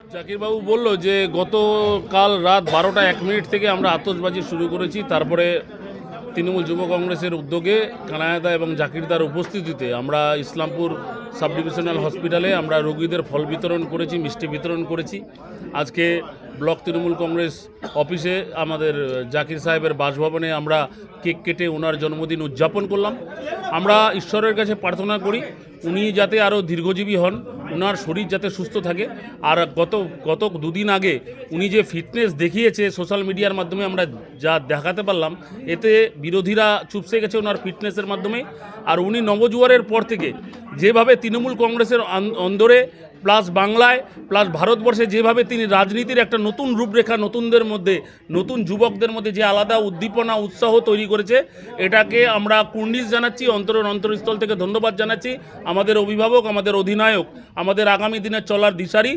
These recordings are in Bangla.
জাকিরবাবু বলল যে গতকাল রাত বারোটা এক মিনিট থেকে আমরা আতসবাজি শুরু করেছি, তারপরে তৃণমূল যুব কংগ্রেসের উদ্যোগে কানায়াদা এবং জাকিরদার উপস্থিতিতে আমরা ইসলামপুর সাব ডিভিশনাল হসপিটালে আমরা রোগীদের ফল বিতরণ করেছি, মিষ্টি বিতরণ করেছি। আজকে ব্লক তৃণমূল কংগ্রেস অফিসে আমাদের জাকির সাহেবের বাসভবনে আমরা কেক কেটে ওনার জন্মদিন উদযাপন করলাম। আমরা ঈশ্বরের কাছে প্রার্থনা করি, উনি যাতে আরও দীর্ঘজীবী হন ওনার শরীর যাতে সুস্থ থাকে। আর গত গত দুদিন আগে উনি যে ফিটনেস দেখিয়েছে সোশ্যাল মিডিয়ার মাধ্যমে আমরা যা দেখাতে পারলাম, এতে বিরোধীরা চুপসে গেছে ওনার ফিটনেসের মাধ্যমে। আর উনি নবজুয়ারের পর থেকে যেভাবে তৃণমূল কংগ্রেসের অন্দরে প্লাস বাংলায়, প্লাস ভারতবর্ষে যেভাবে তিনি রাজনীতির একটা নতুন রূপরেখা নতুনদের মধ্যে, নতুন যুবকদের মধ্যে যে আলাদা উদ্দীপনা, উৎসাহ তৈরি করেছে, এটাকে আমরা কুর্নিশ জানাচ্ছি, অন্তরের অন্তরস্থল থেকে ধন্যবাদ জানাচ্ছি। আমাদের অভিভাবক, আমাদের অধিনায়ক, আমাদের আগামী দিনের চলার দিশারি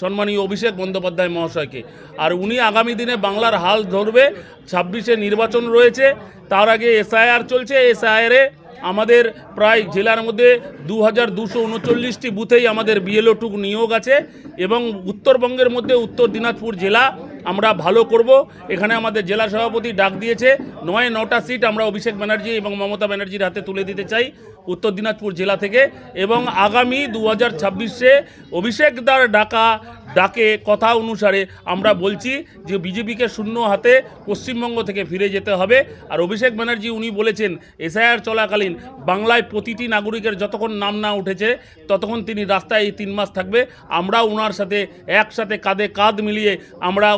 সম্মানীয় অভিষেক বন্দ্যোপাধ্যায় মহাশয়কে। আর উনি আগামী দিনে বাংলার হাল ধরবে, ছাব্বিশে নির্বাচন রয়েছে, তার আগে এসআইআর চলছে, এসআইআরে আমাদের প্রায় জেলার মধ্যে দু হাজার দুশো উনচল্লিশটি বুথেই আমাদের বিএলও টুক নিয়োগ আছে এবং উত্তরবঙ্গের মধ্যে উত্তর দিনাজপুর জেলা আমরা ভালো করব। এখানে আমাদের জেলা সভাপতি ডাক দিয়েছে। নয়, নটা সিট আমরা অভিষেক ব্যানার্জি এবং মমতা ব্যানার্জির হাতে তুলে দিতে চাই উত্তর দিনাজপুর জেলা থেকে এবং আগামী দু হাজার ছাব্বিশে অভিষেক দার ডাকা ডাকে কথা অনুসারে আমরা বলছি যে বিজেপিকে শূন্য হাতে পশ্চিমবঙ্গ থেকে ফিরে যেতে হবে। আর অভিষেক ব্যানার্জি উনি বলেছেন, এসআইআর চলাকালীন বাংলায় প্রতিটি নাগরিকের যতক্ষণ নাম না উঠেছে, ততক্ষণ তিনি রাস্তায় এই তিন মাস থাকবে। আমরা ওনার সাথে একসাথে কাঁধে কাঁধ মিলিয়ে আমরা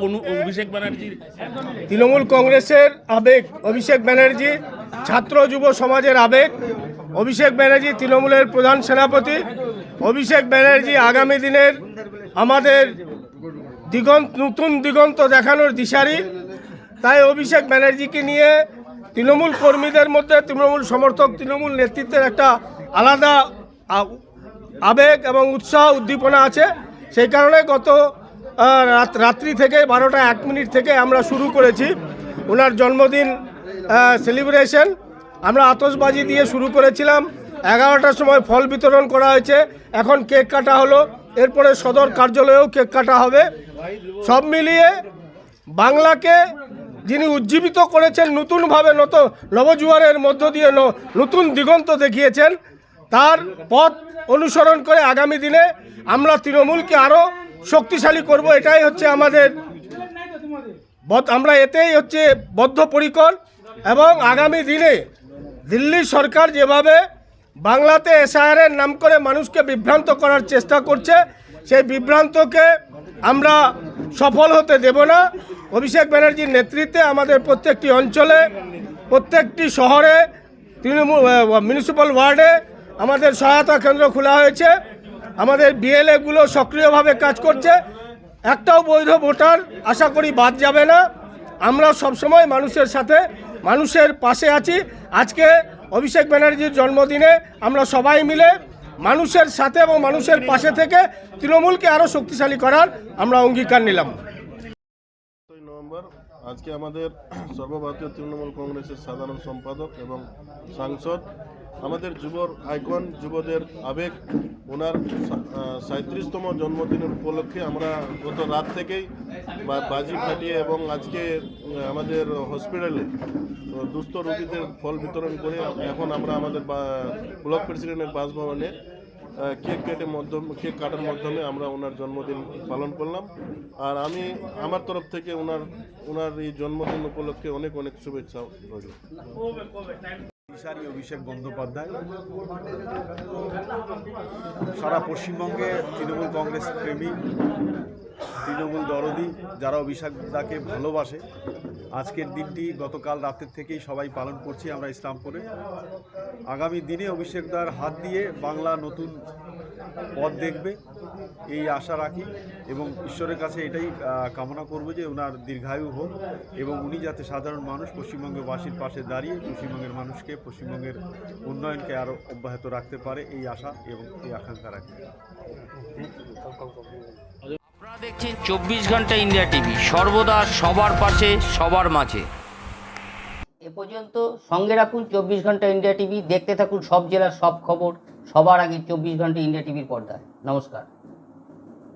অভিষেক ব্যানার্জির তৃণমূল কংগ্রেসের আবেগ, অভিষেক ব্যানার্জি, ছাত্র যুব সমাজের আবেগ, অভিষেক ব্যানার্জি তৃণমূলের প্রধান সেনাপতি, অভিষেক ব্যানার্জি আগামী দিনের আমাদের দিগন্ত, নতুন দিগন্ত দেখানোর দিশারি। তাই অভিষেক ব্যানার্জিকে নিয়ে তৃণমূল কর্মীদের মধ্যে তৃণমূল সমর্থক, তৃণমূল নেতৃত্বের একটা আলাদা আবেগ এবং উৎসাহ, উদ্দীপনা আছে। সেই কারণে গত রাত- রাত্রি থেকে বারোটা এক মিনিট থেকে আমরা শুরু করেছি। ওনার জন্মদিন সেলিব্রেশন আমরা আতশবাজি দিয়ে শুরু করেছিলাম। এগারোটার সময় ফল বিতরণ করা হয়েছে। এখন কেক কাটা হলো। এরপরে সদর কার্যালয়েও কেক কাটা হবে। সব মিলিয়ে বাংলাকে যিনি উজ্জীবিত করেছেন, নতুনভাবে নতুন নবজুয়ারের মধ্য দিয়ে নতুন দিগন্ত দেখিয়েছেন, তার পথ অনুসরণ করে আগামী দিনে আমরা তৃণমূলকে আরও শক্তিশালী করব, এটাই হচ্ছে আমাদের আমরা এতেই হচ্ছে বদ্ধপরিকর এবং আগামী দিনে দিল্লি সরকার যেভাবে বাংলাতে এসআইআরের নাম করে মানুষকে বিভ্রান্ত করার চেষ্টা করছে। সেই বিভ্রান্তকে আমরা সফল হতে দেব না। অভিষেক ব্যানার্জির নেতৃত্বে আমাদের প্রত্যেকটি অঞ্চলে, প্রত্যেকটি শহরে, তৃণমূল মিউনিসিপ্যাল ওয়ার্ডে আমাদের সহায়তা কেন্দ্র খোলা হয়েছে। আমাদের বিএলএগুলো সক্রিয়ভাবে কাজ করছে। একটাও বৈধ ভোটার আশা করি বাদ যাবে না। আমরা সবসময় মানুষের সাথে, মানুষের পাশে আছি। আজকে অভিষেক ব্যানার্জির জন্মদিনে আমরা সবাই মিলে মানুষের সাথে এবং মানুষের পাশে থেকে তৃণমূলকে আরও শক্তিশালী করার আমরা অঙ্গীকার নিলাম। নভেম্বর, আজকে আমাদের সর্বভারতীয় তৃণমূল কংগ্রেসের সাধারণ সম্পাদক এবং সাংসদ আমাদের যুবর আইকন, যুবদের আবেগ, ওনার সাঁত্রিশতম জন্মদিনের উপলক্ষে আমরা গত রাত থেকেই বাজি ফাটিয়ে এবং আজকে আমাদের হসপিটালে দুস্থ রোগীদের ফল বিতরণ করে এখন আমরা আমাদের ব্লক প্রেসিডেন্টের বাসভবনে কেক কেটে মাধ্যম কেক কাটার মাধ্যমে আমরা ওনার জন্মদিন পালন করলাম। আর আমি আমার তরফ থেকে ওনার ওনার এই জন্মদিন উপলক্ষে অনেক অনেক শুভেচ্ছা রইল। অভিষেক বন্দ্যোপাধ্যায়। সারা পশ্চিমবঙ্গে তৃণমূল কংগ্রেস প্রেমী, তৃণমূল দরদি যারা অভিষেকদাকে ভালোবাসে। আজকের দিনটি গতকাল রাতের থেকেই সবাই পালন করছি আমরা ইসলামপুরে আগামী দিনে অভিষেকদার হাত দিয়ে বাংলা নতুন পথ দেখবে। এই আশা রাখি এবং ঈশ্বরের কাছে এটাই কামনা করব যে ওনার দীর্ঘায়ু হোক এবং উনি যাতে সাধারণ মানুষ পশ্চিমবঙ্গবাসীর পাশে দাঁড়িয়ে পশ্চিমবঙ্গের মানুষকে পশ্চিমবঙ্গের উন্নয়নকে আরও অব্যাহত রাখতে পারে এই আশা এবং এই আকাঙ্ক্ষা রাখি। আপনারা দেখছেন চব্বিশ ঘণ্টা ইন্ডিয়া টিভি সর্বদা সবার পাশে সবার মাঝে। এ পর্যন্ত সঙ্গে রাখুন চব্বিশ ঘণ্টা ইন্ডিয়া টিভি দেখতে থাকুন সব জেলার সব খবর সবার আগে চব্বিশ ঘণ্টা ইন্ডিয়া টিভির পর্দায়। নমস্কার।